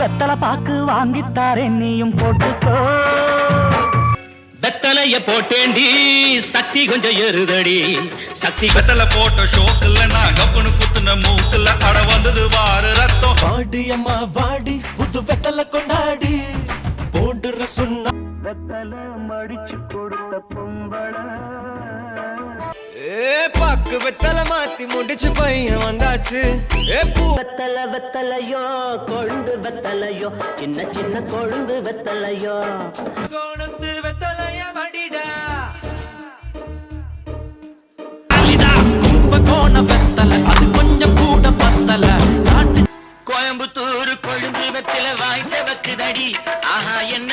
வெத்தலை பாக்கு வாங்கித்தாரேன் நீயும் போட்டுக்கோ. வெத்தலைய போட்டேண்டி சக்தி கொஞ்சம் எருதடி சக்தி வெத்தல போட்ட ஷோக்குல நான் கப்புனு குத்துன மூக்குல அட வந்தது வாரு ரத்தம். வாடி அம்மா வாடி புது வெத்தல கொண்டாடி. போடுற சொன்னா வெத்தலை மடிச்சு கொடுத்த பொம்பளை. ஏ பாக்கு வெத்தல மாத்தி முடிச்சு பையன் வந்தாச்சு பூ. வெத்தலை வெத்தலையோ கொழுந்து வெத்தலையோ சின்ன சின்ன கொழுந்து வெத்தலையோ. கோணத்து வெத்தலைய வடிடா. கும்பகோண வெத்தல அது கொஞ்சம் கூட பத்தல. கோயம்புத்தூர் கொழுந்து வெத்தில வாய்ச்ச வக்குதடி ஆஹா என்ன